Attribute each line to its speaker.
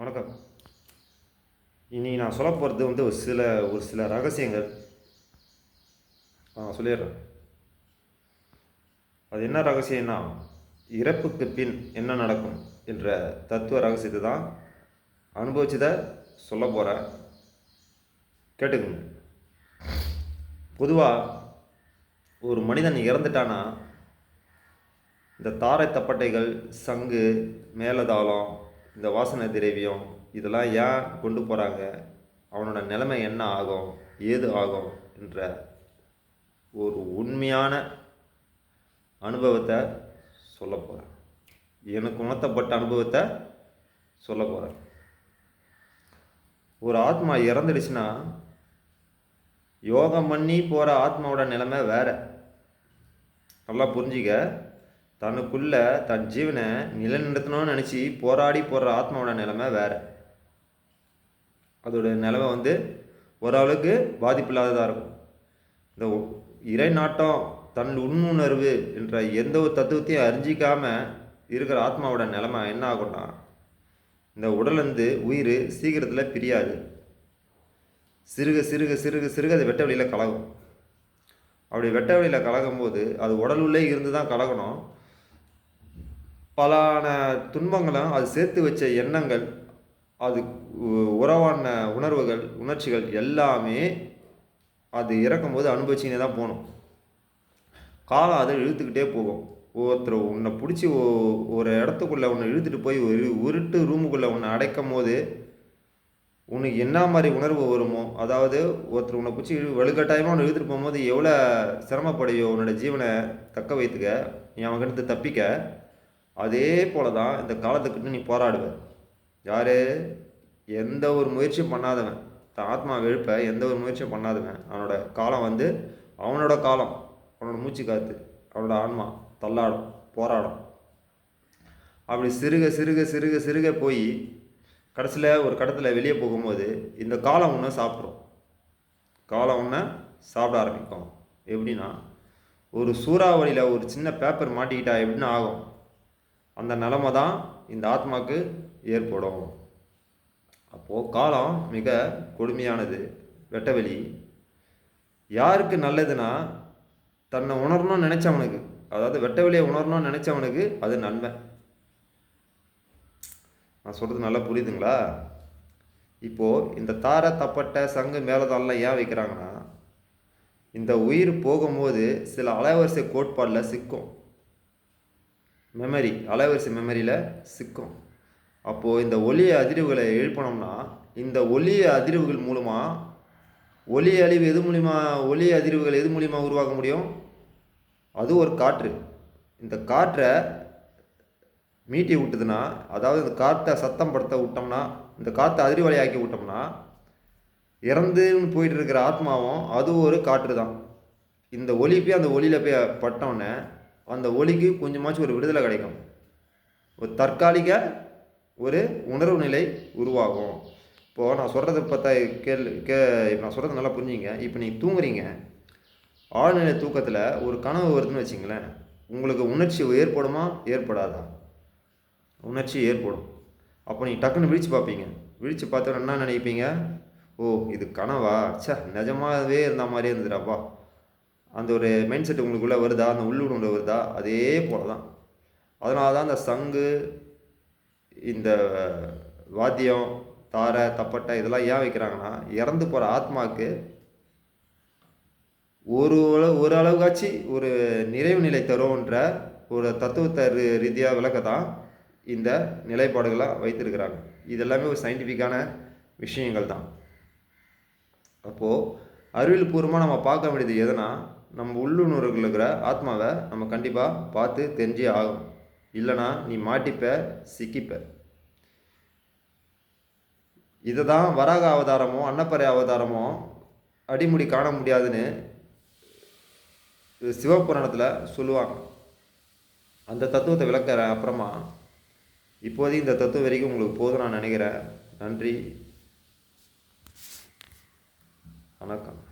Speaker 1: வணக்கம். இனி நான் சொல்ல போகிறது வந்து ஒரு சில ஒரு சில ரகசியங்கள். ஆ சொல்லிடுறேன். அது என்ன ரகசியம்னா இறப்புக்கு பின் என்ன நடக்கும் என்ற தத்துவ ரகசியத்தை தான் அனுபவிச்சதை சொல்ல போகிறேன் கேட்டுக்கோங்க. பொதுவாக ஒரு மனிதன் இறந்துட்டானா இந்த தாரை தப்பட்டைகள் சங்கு மேலதாளம் இந்த வாசனை திரவியம் இதெல்லாம் ஏன் கொண்டு போகிறாங்க அவனோட நிலைமை என்ன ஆகும்? ஏது ஆகும்? என்ற ஒரு உண்மையான அனுபவத்தை சொல்ல போகிறேன் எனக்கு உணர்த்தப்பட்ட அனுபவத்தை சொல்ல போகிறேன் ஒரு ஆத்மா இறந்துடுச்சுன்னா யோகம் பண்ணி போகிற ஆத்மாவோட நிலைமை வேற. நல்லா புரிஞ்சிக்க. தனக்குள்ள தன் ஜீவனை நிலைநிறுத்தணும்னு நினச்சி போராடி போடுற ஆத்மாவோட நிலைமை வேறு. அதோட நிலைமை வந்து ஓரளவுக்கு பாதிப்பு இல்லாததாக இருக்கும். இந்த இறை நாட்டம் தன் உண்ணுணர்வு என்ற எந்த ஒரு தத்துவத்தையும் அறிஞ்சிக்காம இருக்கிற ஆத்மாவோட நிலைமை என்ன ஆகும்னா இந்த உடலேருந்து உயிர் சீக்கிரத்தில் பிரியாது. சிறுக சிறுக சிறுக சிறுக அது வெட்ட வெளியில் கலகும் அப்படி வெட்ட வெளியில் கலகும்போது அது உடலுள்ளே இருந்து தான் கலகணும் பலான துன்பங்களும் அது சேர்த்து வச்ச எண்ணங்கள் அது உறவான உணர்வுகள் உணர்ச்சிகள் எல்லாமே அது இறக்கும்போது அனுபவிச்சுனே தான் போகணும். காலம் அதை இழுத்துக்கிட்டே போகும். ஒருத்தர் உன்னை பிடிச்சி ஒரு இடத்துக்குள்ளே உன்னை இழுத்துட்டு போய் ஒரு உருட்டு ரூமுக்குள்ளே உன்னை அடைக்கும் போது உனக்கு என்ன மாதிரி உணர்வு வருமோ அதாவது ஒருத்தர் உன்னை பிடிச்சி வலுக்கட்டாயமாக உன்னை இழுத்துட்டு போகும்போது எவ்வளோ சிரமப்படையோ உன்னோட ஜீவனை தக்க வைத்துக்க நீ அவன்கிட்ட தப்பிக்க அதே போல தான் இந்த காலத்துக்கிட்ட நீ போராடுவ. யார்? எந்த ஒரு முயற்சியும் பண்ணாதவன். தன் ஆத்மா எழுப்ப எந்த ஒரு முயற்சியும் பண்ணாதவன். அவனோட காலம் வந்து அவனோட காலம். அவனோட மூச்சு காத்து அவனோட ஆன்மா தள்ளாடும் போராடும். அப்படி சிறுக சிறுக சிறுக சிறுக போய் கடைசியில் ஒரு கடத்தில் வெளியே போகும்போது இந்த காலம் ஒன்று சாப்பிட்றோம் காலம் ஒன்று சாப்பிட ஆரம்பிக்கும். எப்படின்னா ஒரு சூறாவளியில் ஒரு சின்ன பேப்பர் மாட்டிக்கிட்டா எப்படின்னு ஆகும். அந்த நிலமை தான் இந்த ஆத்மாக்கு ஏற்படும். அப்போது காலம் மிக கொடுமையானது. வெட்டவெளி. யாருக்கு நல்லதுன்னா தன்னை உணரணும்னு நினச்சவனுக்கு. அதாவது வெட்டவெளியை உணரணும்னு நினச்சவனுக்கு அது நன்மை. நான் சொல்கிறது நல்லா புரியுதுங்களா? இப்போது இந்த தாரை தப்பட்டை சங்கு மேலதாளெலாம் ஏன் வைக்கிறாங்கன்னா இந்த உயிர் போகும்போது சில அலைவரிசை கோட்பாடில் சிக்கும். மெமரி அலைவரிசை மெமரியில் சிக்கும். அப்போது இந்த ஒலி அதிர்வுகளை எழுப்பினோம்னா இந்த ஒலி அதிர்வுகள் மூலமாக ஒலி அழிவு எது மூலிமா ஒலி அதிர்வுகள் எது மூலிமா உருவாக்க முடியும்? அது ஒரு காற்று. இந்த காற்றை மீட்டி விட்டுதுன்னா அதாவது இந்த காற்றை சத்தம் படுத்த விட்டோம்னா இந்த காற்றை அதிர்வலை ஆக்கி விட்டோம்னா இறந்துன்னு போயிட்டு இருக்கிற ஆத்மாவும் அது ஒரு காற்று தான். இந்த ஒலி போய் அந்த ஒலியில் போய் பட்டோன்னே அந்த ஒளிக்கு கொஞ்சமாச்சும் ஒரு விடுதலை கிடைக்கும். ஒரு தற்காலிக ஒரு உணர்வு நிலை உருவாகும். இப்போது நான் சொல்கிறத பார்த்தா கேள் கே இப்போ நான் சொல்கிறது நல்லா புரிஞ்சுங்க. இப்போ நீங்கள் தூங்குறீங்க. ஆழ்நிலை தூக்கத்தில் ஒரு கனவு வருதுன்னு வச்சிங்களேன். உங்களுக்கு உணர்ச்சி ஏற்படுமா? ஏற்படாதா? உணர்ச்சி ஏற்படும். அப்போ நீங்கள் டக்குன்னு விழித்து பார்ப்பீங்க. விழித்து பார்த்தோன்னா என்ன நினைப்பீங்க? ஓ இது கனவா? சே நிஜமாகவே இருந்த மாதிரி இருந்துடாப்பா அந்த ஒரு மைண்ட் செட் உங்களுக்குள்ளே வருதா? அந்த உள்ளுணர்வு வருதா? அதே போல தான் அதனால தான் அந்த சங்கு இந்த வாத்தியம் தாரை தப்பட்டை இதெல்லாம் ஏன் வைக்கிறாங்கன்னா இறந்து போகிற ஆத்மாவுக்கு ஒரு ஒரு அளவுக்காச்சு ஒரு நிறைவு நிலை தரும்ன்ற ஒரு தத்துவத்தை ரீதியாக விளக்க தான் இந்த நிலைப்பாடுகளை வைத்திருக்கிறாங்க. இது எல்லாமே ஒரு சயின்டிஃபிக்கான விஷயங்கள் தான் அப்போது அறிவியல் பூர்வமாக நம்ம பார்க்க வேண்டியது எதுனா நம்ம உள்ளுணர்வுகள் இருக்கிற ஆத்மாவை நம்ம கண்டிப்பாக பார்த்து தெரிஞ்சே ஆகும் இல்லைனா நீ மாட்டிப்ப சிக்கிப்ப. இதை தான் வராக அவதாரமோ அன்னப்பறை அவதாரமோ அடிமுடி காண முடியாதுன்னு சிவபுராணத்தில் சொல்லுவாங்க. அந்த தத்துவத்தை விளக்குற அப்புறமா இப்போதைக்கு இந்த தத்துவம் வரைக்கும் உங்களுக்கு போதும் நான் நினைக்கிறேன். நன்றி. வணக்கம்.